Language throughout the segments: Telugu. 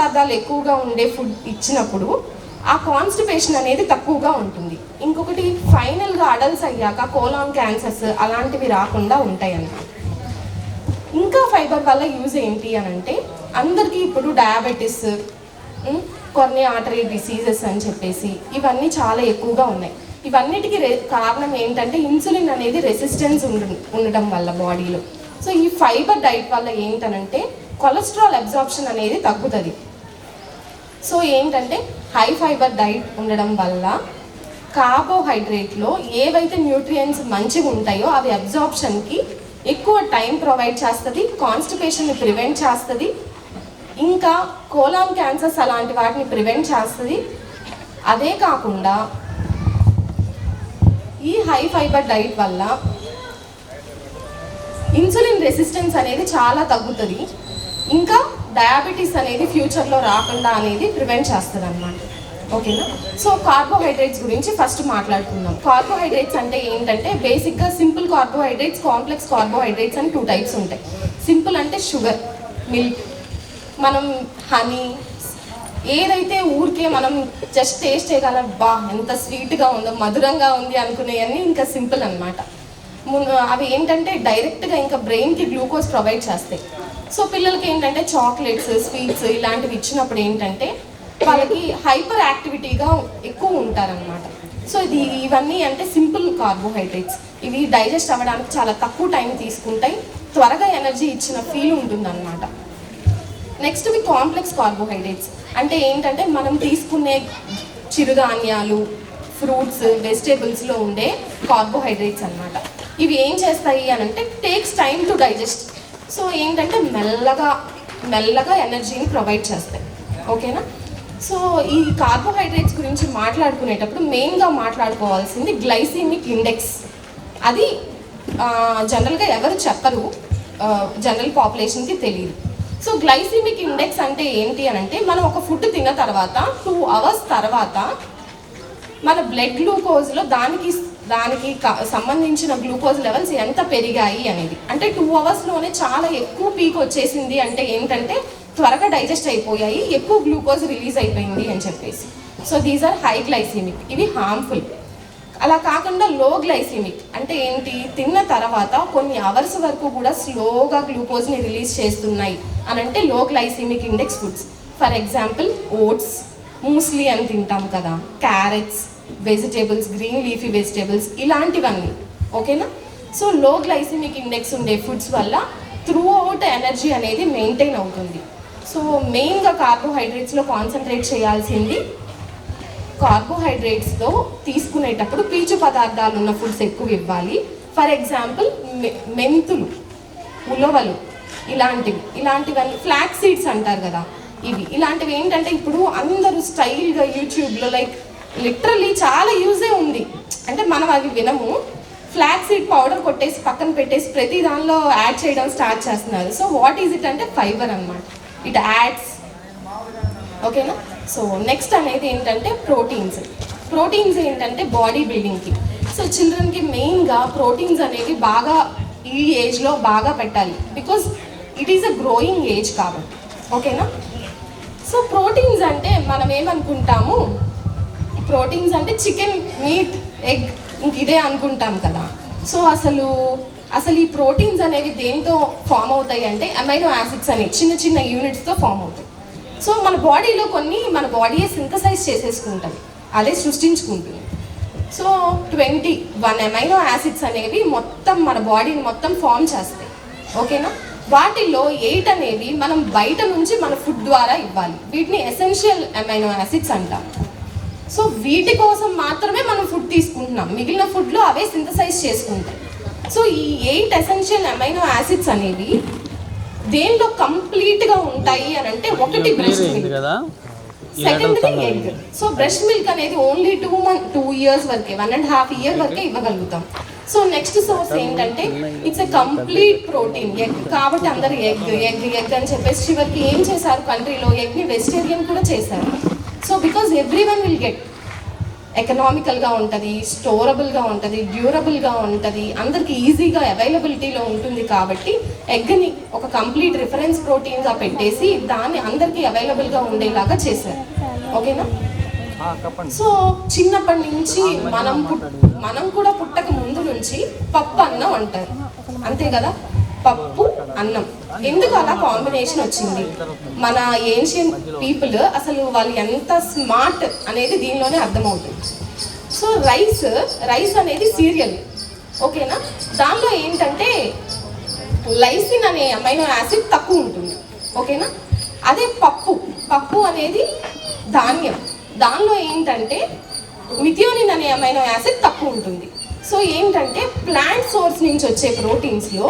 పదార్థాలు ఎక్కువగా ఉండే ఫుడ్ ఇచ్చినప్పుడు ఆ కాన్స్టిపేషన్ అనేది తక్కువగా ఉంటుంది. ఇంకొకటి ఫైనల్గా అడల్ట్స్ అయ్యాక కోలాన్ క్యాన్సర్స్ అలాంటివి రాకుండా ఉంటాయి అన్నమాట ఇంకా ఫైబర్ వల్ల యూజ్ ఏంటి అని అంటే అందరికీ ఇప్పుడు డయాబెటీస్ కొన్ని ఆర్టరీ డిసీజెస్ అని చెప్పేసి ఇవన్నీ చాలా ఎక్కువగా ఉన్నాయి. ఇవన్నిటికి కారణం ఏంటంటే ఇన్సులిన్ అనేది రెసిస్టెన్స్ ఉండ ఉండడం వల్ల బాడీలో సో ఈ ఫైబర్ డైట్ వల్ల ఏంటనంటే కొలెస్ట్రాల్ అబ్జార్ప్షన్ అనేది తగ్గుతుంది. సో ఏంటంటే హై ఫైబర్ డైట్ ఉండడం వల్ల కార్బోహైడ్రేట్లో ఏవైతే న్యూట్రియంట్స్ మంచిగా ఉంటాయో అవి అబ్జార్ప్షన్కి ఎక్కువ టైం ప్రొవైడ్ చేస్తుంది కాన్స్టిపేషన్ని ప్రివెంట్ చేస్తుంది ఇంకా కోలాన్ క్యాన్సర్స్ అలాంటి వాటిని ప్రివెంట్ చేస్తుంది. అదే కాకుండా ఈ హై ఫైబర్ డైట్ వల్ల ఇన్సులిన్ రెసిస్టెన్స్ అనేది చాలా తగ్గుతుంది. ఇంకా డయాబెటీస్ అనేది ఫ్యూచర్లో రాకుండా అనేది ప్రివెంట్ చేస్తుంది అనమాట ఓకేనా? సో కార్బోహైడ్రేట్స్ గురించి ఫస్ట్ మాట్లాడుకుందాం. కార్బోహైడ్రేట్స్ అంటే ఏంటంటే బేసిక్గా సింపుల్ కార్బోహైడ్రేట్స్ కాంప్లెక్స్ కార్బోహైడ్రేట్స్ అని టూ టైప్స్ ఉంటాయి. సింపుల్ అంటే షుగర్ మిల్క్ మనం హనీ ఏదైతే ఊరికే మనం జస్ట్ టేస్ట్ చేయగలం బా ఎంత స్వీట్గా ఉందో మధురంగా ఉంది అనుకునేవన్నీ ఇంకా సింపుల్ అనమాట అవి ఏంటంటే డైరెక్ట్గా ఇంకా బ్రెయిన్కి గ్లూకోజ్ ప్రొవైడ్ చేస్తాయి. సో పిల్లలకి ఏంటంటే చాక్లెట్స్ స్వీట్స్ ఇలాంటివి ఇచ్చినప్పుడు ఏంటంటే వాళ్ళకి హైపర్ యాక్టివిటీగా ఎక్కువ ఉంటారనమాట సో ఇది ఇవన్నీ అంటే సింపుల్ కార్బోహైడ్రేట్స్. ఇవి డైజెస్ట్ అవ్వడానికి చాలా తక్కువ టైం తీసుకుంటాయి. త్వరగా ఎనర్జీ ఇచ్చిన ఫీల్ ఉంటుందన్నమాట. నెక్స్ట్ ఇవి కాంప్లెక్స్ కార్బోహైడ్రేట్స్. అంటే ఏంటంటే మనం తీసుకునే చిరుధాన్యాలు ఫ్రూట్స్ వెజిటేబుల్స్లో ఉండే కార్బోహైడ్రేట్స్ అన్నమాట. ఇవి ఏం చేస్తాయి అని అంటే takes time to digest so ఏంటంటే మెల్లగా మెల్లగా ఎనర్జీని ప్రొవైడ్ చేస్తాయి. ఓకేనా? సో ఈ కార్బోహైడ్రేట్స్ గురించి మాట్లాడుకునేటప్పుడు మెయిన్గా మాట్లాడుకోవాల్సింది గ్లైసీమిక్ ఇండెక్స్. అది జనరల్గా ఎవరు చెప్పరు జనరల్ పాపులేషన్కి తెలియదు. సో గ్లైసిమిక్ ఇండెక్స్ అంటే ఏంటి అని అంటే మనం ఒక ఫుడ్ తిన్న తర్వాత టూ అవర్స్ తర్వాత మన బ్లడ్ గ్లూకోజ్లో దానికి దానికి సంబంధించిన గ్లూకోజ్ లెవెల్స్ ఎంత పెరిగాయి అనేది. అంటే టూ అవర్స్లోనే చాలా ఎక్కువ పీక్ వచ్చేసింది అంటే ఏంటంటే త్వరగా డైజెస్ట్ అయిపోయాయి ఎక్కువ గ్లూకోజ్ రిలీజ్ అయిపోయింది అని చెప్పేసి. So these are high glycaemic ఇవి హార్మ్ఫుల్ అలా కాకుండా లో గ్లైసిమిక్ అంటే ఏంటి? తిన్న తర్వాత కొన్ని అవర్స్ వరకు కూడా స్లోగా గ్లూకోజ్ని రిలీజ్ చేస్తున్నాయి అని అంటే low glycaemic index foods for example oats muesli అని తింటాం కదా. Carrots vegetables green leafy vegetables ఇలాంటివన్నీ. ఓకేనా? సో లో గ్లైసిమిక్ ఇండెక్స్ ఉండే ఫుడ్స్ వల్ల త్రూ అవుట్ ఎనర్జీ అనేది మెయింటైన్ అవుతుంది. సో మెయిన్గా కార్బోహైడ్రేట్స్లో కాన్సన్ట్రేట్ చేయాల్సింది కార్బోహైడ్రేట్స్తో తీసుకునేటప్పుడు పీచు పదార్థాలు ఉన్న ఫుడ్స్ ఎక్కువ ఇవ్వాలి. ఫర్ ఎగ్జాంపుల్ మెంతులు ఉలవలు ఇలాంటివి. ఇలాంటివన్నీ ఫ్లాక్ సీడ్స్ అంటారు కదా ఇవి. ఇలాంటివి ఏంటంటే ఇప్పుడు అందరూ స్టైల్గా యూట్యూబ్లో లైక్ లిటరల్లీ చాలా యూజే ఉంది. అంటే మనం అవి వినము. ఫ్లాక్ సీడ్ పౌడర్ కొట్టేసి పక్కన పెట్టేసి ప్రతి దానిలో యాడ్ చేయడం స్టార్ట్ చేస్తున్నారు. సో వాట్ ఈజ్ ఇట్ అంటే ఫైబర్ అనమాట ఇట్ యాడ్స్. ఓకేనా? సో నెక్స్ట్ అనేది ఏంటంటే ప్రోటీన్స్. ప్రోటీన్స్ ఏంటంటే బాడీ బిల్డింగ్కి. సో చిల్డ్రన్కి మెయిన్గా ప్రోటీన్స్ అనేవి బాగా ఈ ఏజ్లో బాగా పెట్టాలి. Because it is a growing age కాబట్టి. ఓకేనా? సో ప్రోటీన్స్ అంటే మనం ఏమనుకుంటాము? ప్రోటీన్స్ అంటే చికెన్ మీట్ ఎగ్ ఇంక ఇదే అనుకుంటాం కదా. సో అసలు అసలు ఈ ప్రోటీన్స్ అనేవి దేంతో ఫామ్ అవుతాయి అంటే అమైనో యాసిడ్స్ అనే చిన్న చిన్న యూనిట్స్తో ఫామ్ అవుతాయి. సో మన బాడీలో కొన్ని మన బాడీయే సింథసైజ్ చేసేసుకుంటుంది అదే సృష్టించుకుంటుంది. So twenty one amino acids అనేవి మొత్తం మన బాడీని మొత్తం ఫామ్ చేస్తాయి. ఓకేనా? వాటిల్లో ఎయిట్ అనేవి మనం బయట నుంచి మన ఫుడ్ ద్వారా ఇవ్వాలి. వీటిని ఎసెన్షియల్ అమైనో యాసిడ్స్ అంటాం. సో వీటి కోసం మాత్రమే మనం ఫుడ్ తీసుకుంటున్నాం. మిగిలిన ఫుడ్లో అవే సింథసైజ్ చేసుకుంటాం. సో ఈ ఎయిట్ ఎసెన్షియల్ అమైనో యాసిడ్స్ అనేవి దేనిలో కంప్లీట్గా ఉంటాయి అని అంటే ఒకటి బ్రెస్ట్ మిల్క్ కదా? సెకండ్ది ఎగ్ సో బ్రెస్ట్ మిల్క్ అనేది only two month two years వరకే వన్ అండ్ హాఫ్ ఇయర్ వరకే ఇవ్వగలుగుతాం. సో నెక్స్ట్ సోర్స్ ఏంటంటే it's a complete protein egg కాబట్టి అందరు ఎగ్ ఎగ్ ఎగ్ అని చెప్పేసి చివరికి ఏం చేశారు? కంట్రీలో ఎగ్ని వెజిటేరియన్ కూడా చేశారు. So because everyone will get ఎకనామికల్గా ఉంటుంది స్టోరబుల్గా ఉంటుంది డ్యూరబుల్గా ఉంటుంది అందరికి ఈజీగా అవైలబిలిటీలో ఉంటుంది కాబట్టి ఎగ్ని ఒక కంప్లీట్ రిఫరెన్స్ ప్రోటీన్గా పెట్టేసి దాన్ని అందరికీ అవైలబుల్గా ఉండేలాగా చేశారు. ఓకేనా? సో చిన్నప్పటి నుంచి మనం మనం కూడా పుట్టక ముందు నుంచి పప్పు అన్నం అంటారు. అంతే కదా? పప్పు అన్నం. ఎందుకు అలా కాంబినేషన్ వచ్చింది? మన ఏన్షియన్ పీపుల్ అసలు వాళ్ళు ఎంత స్మార్ట్ అనేది దీనిలోనే అర్థమవుతుంది. సో రైస్ రైస్ అనేది సీరియల్ ఓకేనా దానిలో ఏంటంటే లైసిన్ అనే అమైనో యాసిడ్ తక్కువ ఉంటుంది. ఓకేనా అదే పప్పు. పప్పు అనేది ధాన్యం. దానిలో ఏంటంటే మిథియోనిన్ అనే అమైనో యాసిడ్ తక్కువ ఉంటుంది. సో ఏంటంటే ప్లాంట్ సోర్స్ నుంచి వచ్చే ప్రోటీన్స్లో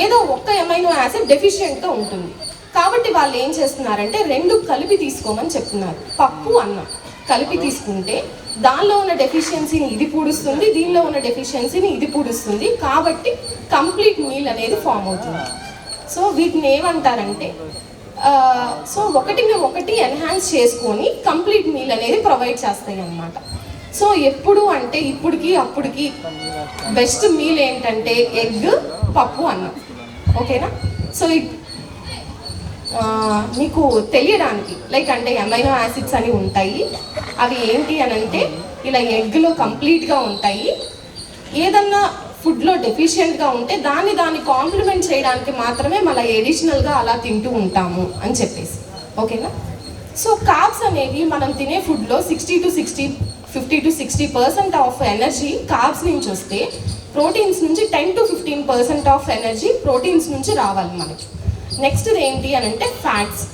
ఏదో ఒక్క ఎమైనో యాసిడ్ డెఫిషియెంట్గా ఉంటుంది. కాబట్టి వాళ్ళు ఏం చేస్తున్నారంటే రెండు కలిపి తీసుకోమని చెప్తున్నారు. పప్పు అన్నం కలిపి తీసుకుంటే దానిలో ఉన్న డెఫిషియన్సీని ఇది పూడుస్తుంది దీనిలో ఉన్న డెఫిషియన్సీని ఇది పూడుస్తుంది. కాబట్టి కంప్లీట్ మీల్ అనేది ఫామ్ అవుతుంది. సో వీటిని ఏమంటారంటే సో ఒకటిని ఒకటి ఎన్హాన్స్ చేసుకొని కంప్లీట్ మీల్ అనేది ప్రొవైడ్ చేస్తాయి అన్నమాట. సో ఎప్పుడు అంటే ఇప్పటికి అప్పటికి బెస్ట్ మీల్ ఏంటంటే ఎగ్ పప్పు అన్నం. ఓకేనా? సో మీకు తెలియడానికి లైక్ అంటే ఎమైనో యాసిడ్స్ అని ఉంటాయి. అవి ఏంటి అని అంటే ఇలా ఎగ్లో కంప్లీట్గా ఉంటాయి. ఏదన్నా ఫుడ్లో డెఫిషియెంట్గా ఉంటే దాన్ని దాన్ని కాంప్లిమెంట్ చేయడానికి మాత్రమే మళ్ళీ ఎడిషనల్గా అలా తింటూ ఉంటాము అని చెప్పేసి. ఓకేనా? సో కాప్స్ అనేవి మనం తినే ఫుడ్లో sixty to sixty fifty to sixty percent of energy carbs నుంచి వస్తే ప్రోటీన్స్ నుంచి ten to fifteen percent of energy proteins నుంచి రావాలి మనకి. నెక్స్ట్ ఏంటి అని అంటే ఫ్యాట్స్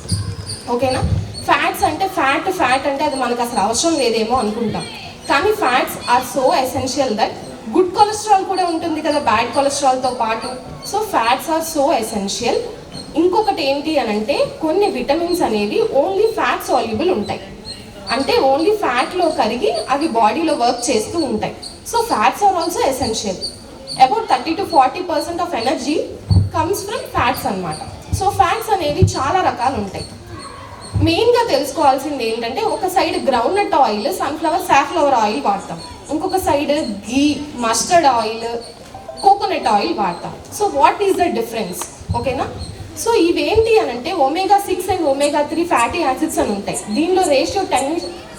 ఓకేనా? ఫ్యాట్స్ అంటే ఫ్యాట్ ఫ్యాట్ అంటే అది మనకు అసలు అవసరం లేదేమో అనుకుంటాం. కానీ fats are so essential that good cholesterol కూడా ఉంటుంది కదా బ్యాడ్ కొలెస్ట్రాల్తో పాటు. So fats are so essential ఇంకొకటి ఏంటి అని అంటే కొన్ని విటమిన్స్ అనేవి ఓన్లీ ఫ్యాట్ సాల్యుబుల్ ఉంటాయి. అంటే ఓన్లీ ఫ్యాట్లో కరిగి అవి బాడీలో వర్క్ చేస్తూ ఉంటాయి. So fats are also essential about thirty to forty percent of energy comes from fats అన్నమాట. సో ఫ్యాట్స్ అనేవి చాలా రకాలు ఉంటాయి. మెయిన్గా తెలుసుకోవాల్సింది ఏంటంటే ఒక side groundnut oil sunflower safflower oil వాడతాం. ఇంకొక side ghee mustard oil coconut oil వాడతాం. So what is the difference ఓకేనా సో ఇవేంటి అని అంటే omega six and omega three fatty acids అని ఉంటాయి. దీనిలో ratio ten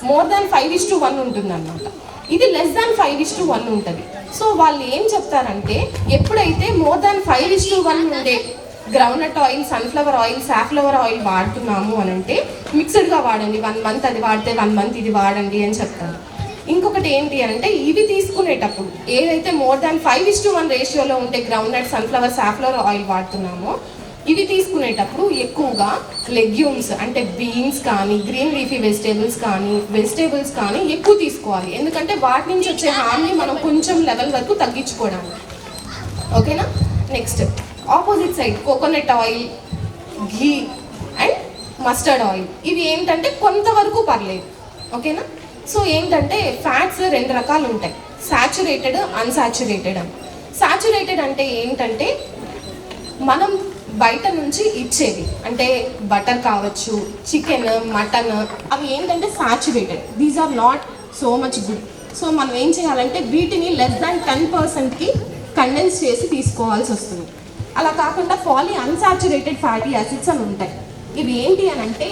more than five is to one ఉంటుంది అనమాట ఇది less than five is to one ఉంటుంది. సో వాళ్ళు ఏం చెప్తారంటే ఎప్పుడైతే more than five is to one ఉండే groundnut oil sunflower oil safflower oil వాడుతున్నాము అని అంటే మిక్స్డ్గా వాడండి. వన్ మంత్ అది వాడితే వన్ మంత్ ఇది వాడండి అని చెప్తారు. ఇంకొకటి ఏంటి అని అంటే ఇవి తీసుకునేటప్పుడు ఏదైతే more than five is to one రేషియోలో ఉంటే గ్రౌండ్నట్ సన్ఫ్లవర్ సాఫ్లవర్ ఆయిల్ వాడుతున్నామో ఇవి తీసుకునేటప్పుడు ఎక్కువగా లెగ్యూమ్స్ అంటే బీన్స్ కానీ గ్రీన్ లీఫీ వెజిటేబుల్స్ కానీ వెజిటేబుల్స్ కానీ ఎక్కువ తీసుకోవాలి. ఎందుకంటే వాటి నుంచి వచ్చే హార్మ్ని మనం కొంచెం లెవెల్ వరకు తగ్గించుకోవడానికి. ఓకేనా? Next opposite side coconut oil ghee and mustard oil ఇవి ఏంటంటే కొంతవరకు పర్లేదు. ఓకేనా? సో ఏంటంటే ఫ్యాట్స్ రెండు రకాలు ఉంటాయి. సాచురేటెడ్ అన్సాచురేటెడ్ అని. సాచురేటెడ్ అంటే ఏంటంటే మనం బయట నుంచి ఇచ్చేవి. అంటే బటర్ కావచ్చు చికెన్ మటన్ అవి ఏంటంటే saturated these are not so much good so మనం ఏం చేయాలంటే వీటిని లెస్ దాన్ టెన్ పర్సెంట్కి కండెన్స్ చేసి తీసుకోవాల్సి వస్తుంది. అలా కాకుండా పాలీ అన్సాచురేటెడ్ ఫ్యాటీ యాసిడ్స్ అని ఉంటాయి. ఇవి ఏంటి అని అంటే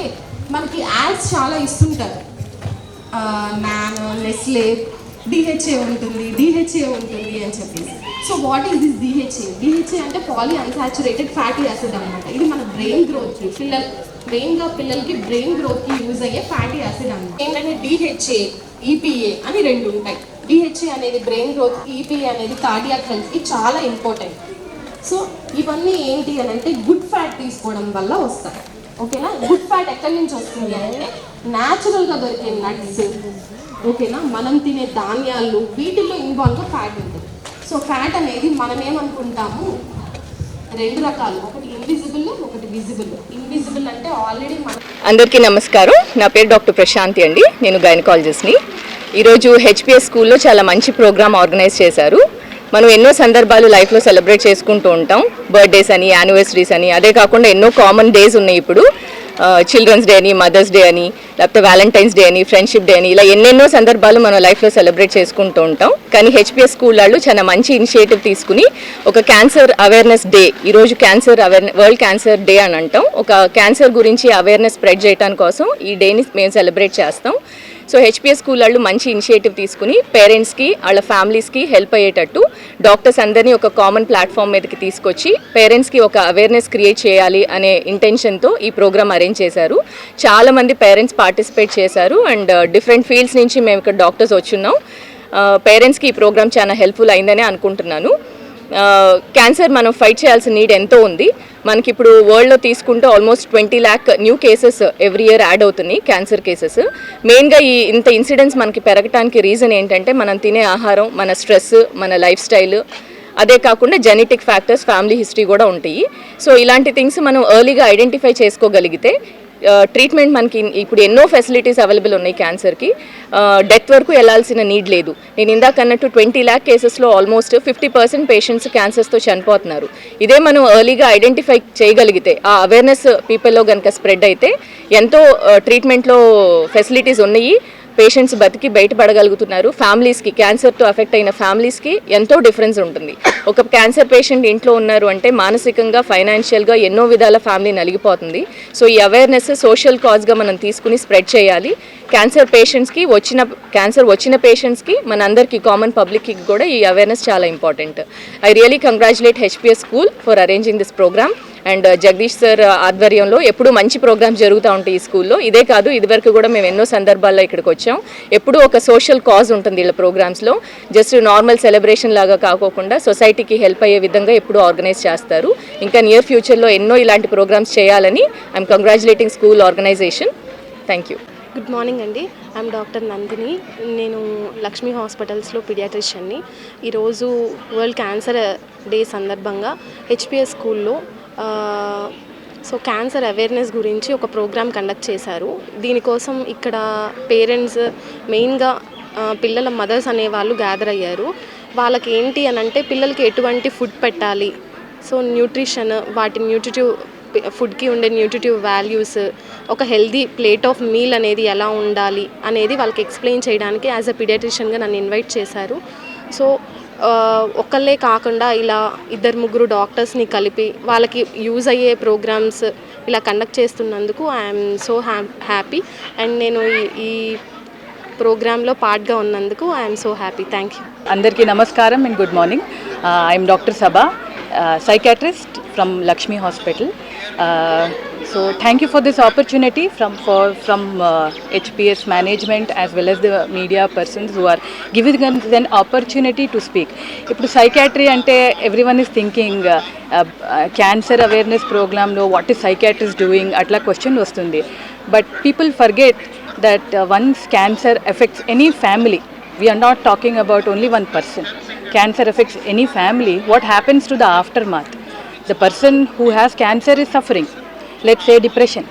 మనకి యాడ్స్ చాలా ఇస్తుంటారు. మ్యాన్ నెస్లే డిహెచ్ఏ ఉంటుంది డిహెచ్ఏ ఉంటుంది అని చెప్పేసి. So what is this DHA DHA అంటే పాలీ అన్సాచురేటెడ్ ఫ్యాటీ యాసిడ్ అనమాట ఇది మన బ్రెయిన్ గ్రోత్కి పిల్లల మెయిన్గా పిల్లలకి బ్రెయిన్ గ్రోత్కి యూజ్ అయ్యే ఫ్యాటీ యాసిడ్ అనమాట ఏంటంటే డిహెచ్ఏ ఈపీఏ అని రెండు ఉంటాయి. డిహెచ్ఏ అనేది బ్రెయిన్ గ్రోత్ ఈపీఏ అనేది కార్డియాక్ హెల్త్కి చాలా ఇంపార్టెంట్ సో ఇవన్నీ ఏంటి అని అంటే గుడ్ ఫ్యాట్ తీసుకోవడం వల్ల వస్తాయి. ఓకేనా గుడ్ ఫ్యాట్ ఎక్కడి నుంచి వస్తుంది అంటే న్యాచురల్గా దొరికే నట్స్ ఓకేనా? మనం తినే ధాన్యాలు వీటిల్లో ఇన్వాల్వ్గా ఫ్యాట్ ఉంటుంది. సో ఫ్యాట్ అనేది మనం ఏమనుకుంటాము? రెండు రకాలు. ఒకటి ఇన్విజిబుల్ ఒకటి విజిబుల్ ఇన్విజిబుల్ అంటే ఆల్రెడీ మన అందరికీ నమస్కారం. నా పేరు డాక్టర్ ప్రశాంతి అండి. నేను గైనకాలజిస్ట్ని ఈరోజు హెచ్పిఎస్ స్కూల్లో చాలా మంచి ప్రోగ్రామ్ ఆర్గనైజ్ చేశారు. మనం ఎన్నో సందర్భాలు లైఫ్లో సెలబ్రేట్ చేసుకుంటూ ఉంటాం. బర్త్డేస్ అని యానివర్సరీస్ అని అదే కాకుండా ఎన్నో కామన్ డేస్ ఉన్నాయి ఇప్పుడు. చిల్డ్రన్స్ డే అని మదర్స్ డే అని లేకపోతే వ్యాలంటైన్స్ డే అని ఫ్రెండ్షిప్ డే అని ఇలా ఎన్నెన్నో సందర్భాలు మనం లైఫ్లో సెలబ్రేట్ చేసుకుంటూ ఉంటాం. కానీ హెచ్పిఎస్ స్కూల్ వాళ్ళు చాలా మంచి ఇనిషియేటివ్ తీసుకుని ఒక క్యాన్సర్ అవేర్నెస్ డే ఈరోజు cancer awareness world cancer day అని అంటాం. ఒక క్యాన్సర్ గురించి అవేర్నెస్ స్ప్రెడ్ చేయడానికి కోసం ఈ డేని మేము సెలబ్రేట్ చేస్తాం. సో హెచ్పిఎస్ స్కూల్ వాళ్ళు మంచి ఇనిషియేటివ్ తీసుకుని పేరెంట్స్కి వాళ్ళ ఫ్యామిలీస్కి హెల్ప్ అయ్యేటట్టు డాక్టర్స్ అందరినీ ఒక కామన్ ప్లాట్ఫామ్ మీదకి తీసుకొచ్చి పేరెంట్స్కి ఒక అవేర్నెస్ క్రియేట్ చేయాలి అనే ఇంటెన్షన్తో ఈ ప్రోగ్రామ్ అరేంజ్ చేశారు. చాలామంది పేరెంట్స్ పార్టిసిపేట్ చేశారు అండ్ uh, డిఫరెంట్ ఫీల్డ్స్ నుంచి మేము ఇక్కడ డాక్టర్స్ వచ్చున్నాం. Uh, పేరెంట్స్కి ఈ ప్రోగ్రామ్ చాలా హెల్ప్ఫుల్ అయిందని అనుకుంటున్నాను. క్యాన్సర్ మనం ఫైట్ చేయాల్సిన నీడ్ ఎంతో ఉంది. మనకి ఇప్పుడు వరల్డ్లో తీసుకుంటే almost twenty lakh new cases every year add అవుతున్నాయి క్యాన్సర్ కేసెస్ మెయిన్గా ఈ ఇంత ఇన్సిడెంట్స్ మనకి పెరగటానికి రీజన్ ఏంటంటే మనం తినే ఆహారం మన స్ట్రెస్ మన లైఫ్ స్టైల్ అదే కాకుండా జెనెటిక్ ఫ్యాక్టర్స్ ఫ్యామిలీ హిస్టరీ కూడా ఉంటాయి. సో ఇలాంటి థింగ్స్ మనం ఎర్లీగా ఐడెంటిఫై చేసుకోగలిగితే ట్రీట్మెంట్ మనకి ఇప్పుడు ఎన్నో ఫెసిలిటీస్ అవైలబుల్ ఉన్నాయి క్యాన్సర్కి డెత్ వరకు వెళ్ళాల్సిన నీడ్ లేదు. నేను ఇందాక అన్నట్టు ట్వంటీ ల్యాక్ కేసెస్లో ఆల్మోస్ట్ ఫిఫ్టీ పర్సెంట్ పేషెంట్స్ క్యాన్సర్స్తో చనిపోతున్నారు. ఇదే మనం ఎర్లీగా ఐడెంటిఫై చేయగలిగితే ఆ అవేర్నెస్ పీపుల్లో కనుక స్ప్రెడ్ అయితే ఎంతో ట్రీట్మెంట్లో ఫెసిలిటీస్ ఉన్నాయి. పేషెంట్స్ బతికి బయటపడగలుగుతున్నారు. ఫ్యామిలీస్కి క్యాన్సర్తో అఫెక్ట్ అయిన ఫ్యామిలీస్కి ఎంతో డిఫరెన్స్ ఉంటుంది. ఒక క్యాన్సర్ పేషెంట్ ఇంట్లో ఉన్నారు అంటే మానసికంగా ఫైనాన్షియల్గా ఎన్నో విధాల ఫ్యామిలీ నలిగిపోతుంది. సో ఈ అవేర్నెస్ సోషల్ కాజ్గా మనం తీసుకుని స్ప్రెడ్ చేయాలి. క్యాన్సర్ పేషెంట్స్కి వచ్చిన క్యాన్సర్ వచ్చిన పేషెంట్స్కి మన అందరికీ కామన్ పబ్లిక్కి కూడా ఈ అవేర్నెస్ చాలా important I really congratulate HPS school for arranging this programme and uh, Jagadish sir uh, ఆధ్వర్యంలో ఎప్పుడూ మంచి ప్రోగ్రామ్స్ జరుగుతూ ఉంటాయి ఈ స్కూల్లో. ఇదే కాదు ఇదివరకు కూడా మేము ఎన్నో సందర్భాల్లో ఇక్కడికి వచ్చాం. ఎప్పుడూ ఒక సోషల్ కాజ్ ఉంటుంది వీళ్ళ ప్రోగ్రామ్స్లో జస్ట్ నార్మల్ సెలబ్రేషన్ లాగా కాకోకుండా సొసైటీకి హెల్ప్ అయ్యే విధంగా ఎప్పుడూ ఆర్గనైజ్ చేస్తారు. ఇంకా నియర్ ఫ్యూచర్లో ఎన్నో ఇలాంటి ప్రోగ్రామ్స్ చేయాలని I'm congratulating school organisation thank you good morning అండి. ఐఎమ్ డాక్టర్ నందిని నేను లక్ష్మీ హాస్పిటల్స్లో పిడియాట్రిషియన్ని ఈరోజు వరల్డ్ క్యాన్సర్ డే సందర్భంగా హెచ్పిఎస్ స్కూల్లో సో క్యాన్సర్ అవేర్నెస్ గురించి ఒక ప్రోగ్రామ్ కండక్ట్ చేశారు. దీనికోసం ఇక్కడ పేరెంట్స్ మెయిన్గా పిల్లల మదర్స్ అనే వాళ్ళు గ్యాదర్ అయ్యారు. వాళ్ళకి ఏంటి అని అంటే పిల్లలకి ఎటువంటి ఫుడ్ పెట్టాలి. సో న్యూట్రిషన్ వాటి న్యూట్రిటివ్ ఫుడ్కి ఉండే న్యూట్రిటివ్ వాల్యూస్ ఒక హెల్దీ ప్లేట్ ఆఫ్ మీల్ అనేది ఎలా ఉండాలి అనేది వాళ్ళకి ఎక్స్ప్లెయిన్ చేయడానికి యాజ్ అ పిడియాట్రిషియన్గా నన్ను ఇన్వైట్ చేశారు. సో ఒకళ్ళే ఒక్కళ్ళే కాకుండా ఇలా ఇద్దరు ముగ్గురు డాక్టర్స్ని కలిపి వాళ్ళకి యూజ్ అయ్యే ప్రోగ్రామ్స్ ఇలా కండక్ట్ చేస్తున్నందుకు I'm so ha happy. And నేను ఈ- ఈ ప్రోగ్రాంలో పార్ట్గా ఉన్నందుకు I'm so happy. Thank you. అందరికీ నమస్కారం and good morning. I'm doctor Sabha psychiatrist from Lakshmi hospital. So thank you for this opportunity from for from HPS management as well as the media persons who are giving then opportunity to speak ఇప్పుడు సైకాట్రీ అంటే everyone is thinking cancer awareness ప్రోగ్రాంలో వాట్ ఈస్ సైకాట్రిస్ట్ డూయింగ్ అట్లా క్వశ్చన్ వస్తుంది but people forget that uh, once cancer affects any family, we are not talking about only one person. Cancer affects any family. What happens to the aftermath? The person who has cancer is suffering, let's say depression.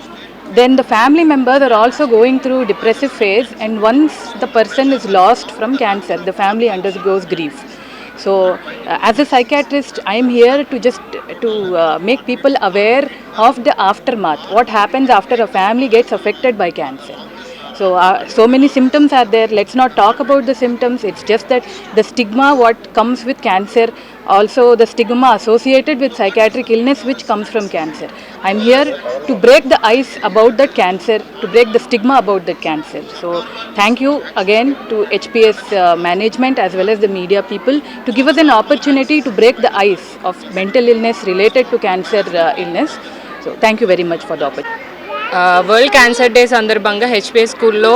Then the family members are also going through depressive phase, and once the person is lost from cancer, the family undergoes grief. So, uh, as a psychiatrist, I am here to just to uh, make people aware of the aftermath. What happens after a family gets affected by cancer? So, uh, so many symptoms are there. Let's not talk about the symptoms. It's just that the stigma what comes with cancer, also the stigma associated with psychiatric illness which comes from cancer. I'm here to break the ice about that cancer, to break the stigma about that cancer. So, thank you again to HPS uh, management as well as the media people to give us an opportunity to break the ice of mental illness related to cancer uh, illness. So, thank you very much for the opportunity. World cancer day సందర్భంగా హెచ్పిఎస్ స్కూల్లో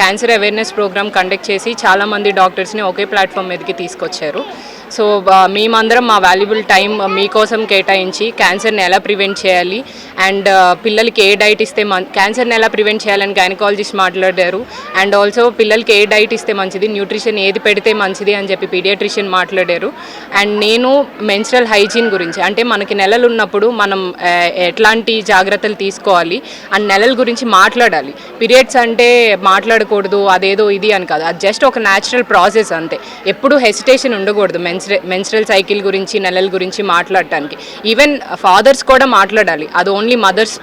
క్యాన్సర్ అవేర్నెస్ ప్రోగ్రామ్ కండక్ట్ చేసి చాలామంది డాక్టర్స్ని ఒకే ప్లాట్ఫామ్ మీదకి తీసుకొచ్చారు. సో మేమందరం మా వాల్యుబుల్ టైం మీకోసం కేటాయించి క్యాన్సర్ని ఎలా ప్రివెంట్ చేయాలి అండ్ పిల్లలకి ఏ డైట్ ఇస్తే మన్ క్యాన్సర్ని ఎలా ప్రివెంట్ చేయాలని గైనకాలజిస్ట్ మాట్లాడారు. అండ్ ఆల్సో పిల్లలకి ఏ డైట్ ఇస్తే మంచిది న్యూట్రిషన్ ఏది పెడితే మంచిది అని చెప్పి పీడియాట్రిషియన్ మాట్లాడారు. అండ్ నేను మెన్స్ట్రల్ హైజీన్ గురించి అంటే మనకి నెలలు ఉన్నప్పుడు మనం ఎట్లాంటి జాగ్రత్తలు తీసుకోవాలి అండ్ నెలల గురించి మాట్లాడాలి. పీరియడ్స్ అంటే మాట్లాడకూడదు అదేదో ఇది అని కాదు. అది జస్ట్ ఒక న్యాచురల్ ప్రాసెస్ అంతే. ఎప్పుడు హెసిటేషన్ ఉండకూడదు మెన్ మెన్స్ట్రే మెన్స్ట్రల్ సైకిల్ గురించి నెలల గురించి మాట్లాడటానికి. ఈవెన్ ఫాదర్స్ కూడా మాట్లాడాలి. అది ఓన్లీ మదర్స్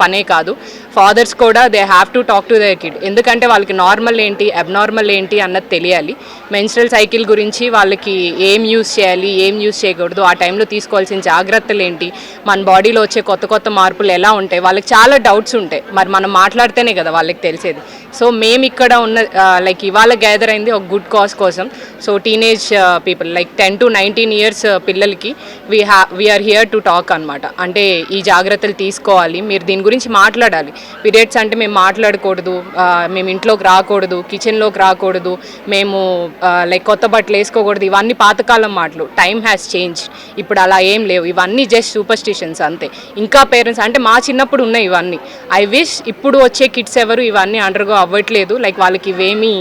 పనే కాదు. ఫాదర్స్ కూడా they have to talk to their kid ఎందుకంటే వాళ్ళకి నార్మల్ ఏంటి అబ్నార్మల్ ఏంటి అన్నది తెలియాలి. మెన్స్ట్రల్ సైకిల్ గురించి వాళ్ళకి ఏం యూస్ చేయాలి ఏం యూస్ చేయకూడదు. ఆ టైంలో తీసుకోవాల్సిన జాగ్రత్తలు ఏంటి మన బాడీలో వచ్చే కొత్త కొత్త మార్పులు ఎలా ఉంటాయి వాళ్ళకి చాలా డౌట్స్ ఉంటాయి. మరి మనం మాట్లాడితేనే కదా వాళ్ళకి తెలిసేది. సో మేము ఇక్కడ ఉన్న లైక్ ఇవాళ గ్యాదర్ అయింది ఒక గుడ్ కాజ్ కోసం. So teenage people like ten to nineteen years పిల్లలకి we ha we're here to talk అనమాట అంటే ఈ జాగ్రత్తలు తీసుకోవాలి. మీరు దీని గురించి మాట్లాడాలి. పీరియడ్స్ అంటే మేము మాట్లాడకూడదు. మేము ఇంట్లోకి రాకూడదు. కిచెన్లోకి రాకూడదు. మేము లైక్ కొత్త బట్టలు వేసుకోకూడదు. ఇవన్నీ పాతకాలం మాటలు. టైం హ్యాస్ చేంజ్ ఇప్పుడు అలా ఏం లేవు. ఇవన్నీ జస్ట్ సూపర్స్టిషన్స్ అంతే. ఇంకా పేరెంట్స్ అంటే మా చిన్నప్పుడు ఉన్నాయి ఇవన్నీ. ఐ విష్ ఇప్పుడు వచ్చే కిడ్స్ ఎవరు ఇవన్నీ అండర్గో అవ్వట్లేదు. లైక్ వాళ్ళకి ఇవేమీ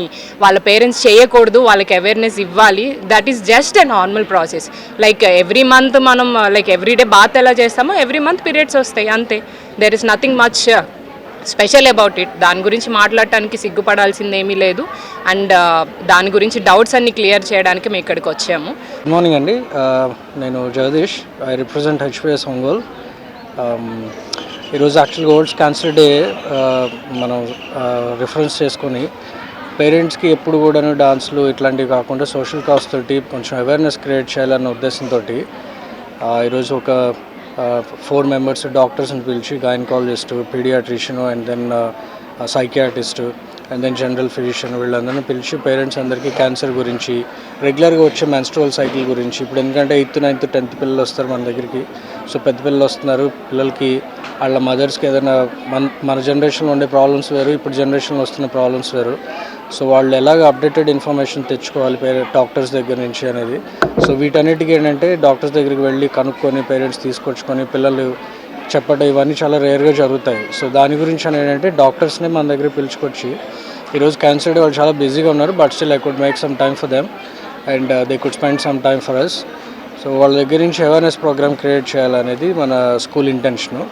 వాళ్ళ పేరెంట్స్ చేయకూడదు. వాళ్ళకి అవేర్నెస్ ఇవ్వాలి. That is just a normal process like every month మనం లైక్ ఎవ్రీ డే బాత్ ఎలా చేస్తామో ఎవ్రీ మంత్ పీరియడ్స్ వస్తాయి. అంతే. There is nothing much special about it దాని గురించి మాట్లాడటానికి సిగ్గుపడాల్సింది ఏమీ లేదు అండ్ uh, దాని గురించి డౌట్స్ అన్ని క్లియర్ చేయడానికి మేము ఇక్కడికి వచ్చాము. గుడ్ మార్నింగ్ అండి. Uh, నేను Jagadish. I represent HPS Ongole. ఈరోజు యాక్చువల్గా ఓల్డ్స్ క్యాన్సర్ డే మనం రిఫరెన్స్ చేసుకొని పేరెంట్స్కి ఎప్పుడు కూడాను డాన్స్లు ఇట్లాంటివి కాకుండా సోషల్ కాస్ తోటి కొంచెం అవేర్నెస్ క్రియేట్ చేయాలన్న ఉద్దేశంతో ఈరోజు ఒక ఫోర్ మెంబర్స్ డాక్టర్స్ని పిలిచి gynaecologist paediatrician and then psychiatrist and then general physician వీళ్ళందరినీ పిలిచి పేరెంట్స్ అందరికీ క్యాన్సర్ గురించి రెగ్యులర్గా వచ్చే మెన్స్ట్రోల్ సైకిల్ గురించి. ఇప్పుడు ఎందుకంటే ఎయిత్ నైన్త్ టెన్త్ పిల్లలు వస్తారు మన దగ్గరికి. సో పెద్ద పిల్లలు వస్తున్నారు. పిల్లలకి వాళ్ళ మదర్స్కి ఏదైనా మన మన జనరేషన్లో ఉండే ప్రాబ్లమ్స్ వేరు ఇప్పుడు జనరేషన్లో వస్తున్న ప్రాబ్లమ్స్ వేరు. సో వాళ్ళు ఎలాగ అప్డేటెడ్ ఇన్ఫర్మేషన్ తెచ్చుకోవాలి పేరెంట్ డాక్టర్స్ దగ్గర నుంచి అనేది. సో వీటన్నిటికీ ఏంటంటే డాక్టర్స్ దగ్గరికి వెళ్ళి కనుక్కొని పేరెంట్స్ తీసుకొచ్చుకొని పిల్లలు చెప్పడం ఇవన్నీ చాలా రేర్గా జరుగుతాయి. సో దాని గురించి అని ఏంటంటే డాక్టర్స్నే మన దగ్గర పిలుచుకొచ్చి ఈరోజు క్యాన్సర్ వాళ్ళు చాలా బిజీగా ఉన్నారు but still I could make some time for them and they could spend some time for us so వాళ్ళ దగ్గర నుంచి అవేర్నెస్ ప్రోగ్రామ్ క్రియేట్ చేయాలనేది మన స్కూల్ ఇంటెన్షను